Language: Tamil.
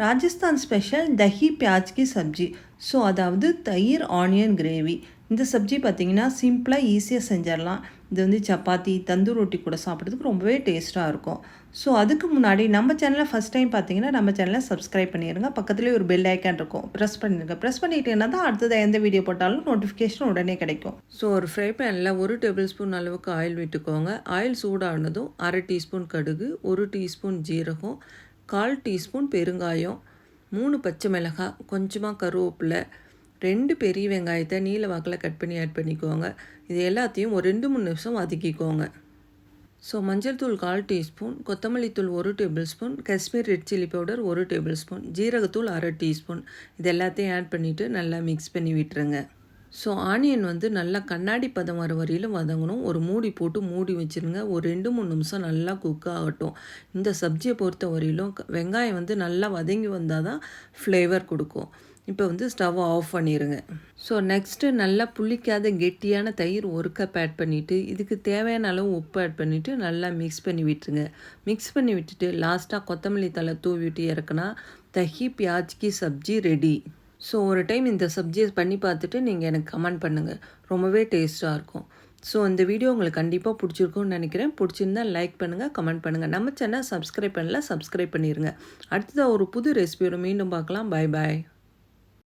ராஜஸ்தான் ஸ்பெஷல் தஹி பியாஜ் கி சப்ஜி. ஸோ அதாவது தயிர் ஆனியன் கிரேவி. இந்த சப்ஜி பார்த்தீங்கன்னா சிம்பிளாக ஈஸியாக செஞ்சிடலாம் இது வந்து சப்பாத்தி தந்தூர் ரொட்டி கூட சாப்பிட்றதுக்கு ரொம்பவே டேஸ்ட்டாக இருக்கும். ஸோ அதுக்கு முன்னாடி நம்ம சேனலை ஃபஸ்ட் டைம் பார்த்தீங்கன்னா நம்ம சேனலை சப்ஸ்கிரைப் பண்ணிடுங்க பக்கத்துலேயே ஒரு பெல் ஐக்கான் இருக்கும். ப்ரெஸ் பண்ணிடுங்க ப்ரெஸ் பண்ணிட்டீங்கன்னா தான் அடுத்தது எந்த வீடியோ போட்டாலும் நோட்டிஃபிகேஷன் உடனே கிடைக்கும். ஸோ ஒரு ஃப்ரை பேனில் ஒரு டேபிள் ஸ்பூன் அளவுக்கு ஆயில் விட்டுக்கோங்க. ஆயில் சூடானதும் அரை டீஸ்பூன் கடுகு ஒரு டீஸ்பூன் ஜீரகம் கால் டீஸ்பூன் பெருங்காயம் மூணு பச்சை மிளகாய் கொஞ்சமாக கருவேப்பிலை ரெண்டு பெரிய வெங்காயத்தை நீல வாக்கில் கட் பண்ணி ஆட் பண்ணிக்கோங்க. இது எல்லாத்தையும் ஒரு ரெண்டு மூணு நிமிஷம் வதக்கிக்கோங்க. ஸோ மஞ்சள் தூள் கால் டீஸ்பூன் கொத்தமல்லி தூள் ஒரு tablespoon Kashmir red chilli powder ஒரு டேபிள் ஸ்பூன் ஜீரகத்தூள் அரை டீஸ்பூன். இது எல்லாத்தையும் ஆட் பண்ணிவிட்டு நல்லா மிக்ஸ் பண்ணி விட்டுருங்க. ஸோ ஆனியன் வந்து நல்லா கண்ணாடி பதம் வர வரையிலும் வதங்கணும். ஒரு மூடி போட்டு மூடி வச்சுருங்க. ஒரு ரெண்டு மூணு நிமிஷம் நல்லா குக் ஆகட்டும். இந்த சப்ஜியை பொறுத்த வரையிலும் வெங்காயம் வந்து நல்லா வதங்கி வந்தால் தான் ஃப்ளேவர் கொடுக்கும். இப்போ வந்து ஸ்டவ் ஆஃப் பண்ணிடுங்க ஸோ நெக்ஸ்ட்டு நல்லா புளிக்காத கெட்டியான தயிர் ஒரு கப் ஆட் பண்ணிவிட்டு இதுக்கு தேவையான அளவு உப்பு ஆட் பண்ணிவிட்டு நல்லா மிக்ஸ் பண்ணி விட்டுருங்க. மிக்ஸ் பண்ணி விட்டுட்டு லாஸ்ட்டாக கொத்தமல்லி தலை தூவி விட்டு இறக்குனா தஹி பியாஜ்கி சப்ஜி ரெடி ஸோ ஒரு டைம் இந்த சப்ஜெக்ட் பண்ணி பார்த்துட்டு நீங்கள் எனக்கு கமெண்ட் பண்ணுங்கள் ரொம்பவே டேஸ்ட்டாக இருக்கும். ஸோ இந்த வீடியோ உங்களுக்கு கண்டிப்பாக பிடிச்சிருக்கும்னு நினைக்கிறேன். பிடிச்சிருந்தா லைக் பண்ணுங்கள் கமெண்ட் பண்ணுங்கள் நம்ம சேனல் சப்ஸ்கிரைப் பண்ணல சப்ஸ்கிரைப் பண்ணிடுங்க அடுத்ததாக ஒரு புது ரெசிபியோட மீண்டும் பார்க்கலாம். பாய் பாய்